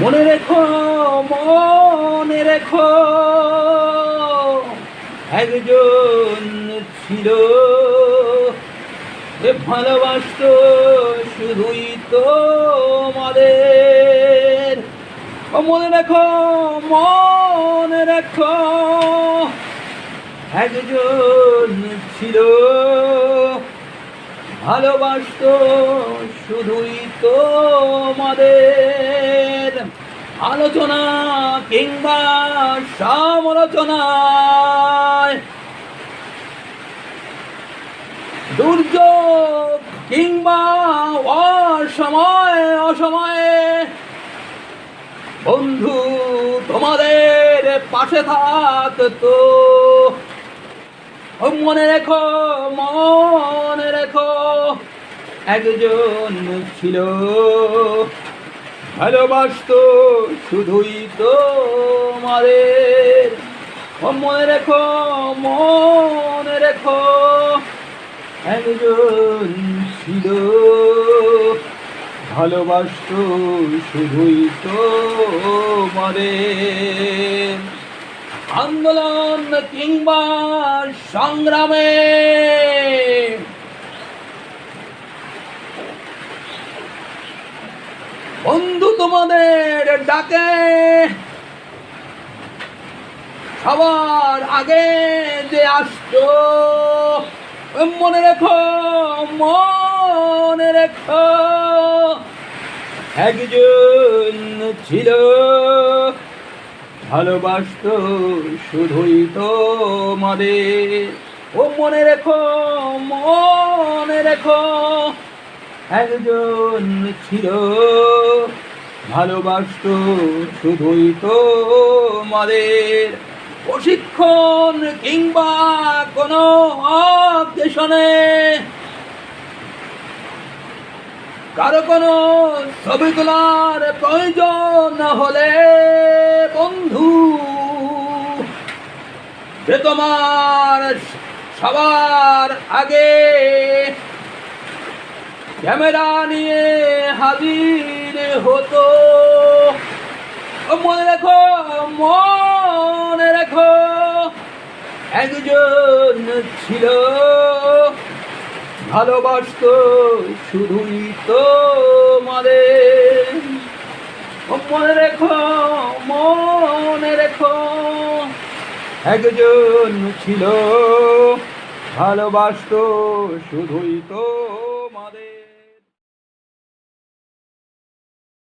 মনে রেখো মনে রেখো। একজন ছিল ভালোবাসত শুধুই তোমাদের। ও মনে রেখো মনে রেখো। একজন ছিল ভালোবাসত শুধুই তো তোমাদের। আলোচনা কিংবা সমালোচনায়। দুর্যোগ কিংবা অসময়ে অসময়ে বন্ধু, তোমাদের পাশে থাকতো। ও মনে রেখো মনে রেখো, একজন ছিল। ভালোবাসত, শুধুই তোমাদের ও মনে রেখো মনে রেখো, একজন ছিল। ভালোবাসত, শুধুই তোমাদের আন্দোলন কিংবা সংগ্রামে বন্ধু তোমাদের ডাকে। সবার আগে যে আসতো মনে রেখো মনে রেখো, একজন ছিল। ভালোবাসত শুধুই তোমাদের। ও মনে রেখো মনে রেখো, একজন ছিল। ভালোবাসত শুধুই তোমাদের প্রশিক্ষণ কিংবা কোনো অকেশনে কারও কোনো ছবি তোলার প্রয়োজন হলে বন্ধু যে তোমার সবার আগে ক্যামেরা নিয়ে হাজির হতো। মনে রেখো মনে রেখো, একজন ছিল। ভালোবাসত শুধুই তোমাদের। ও মনে রেখো মনে রেখো, একজন ছিল। ভালোবাসত শুধুই তো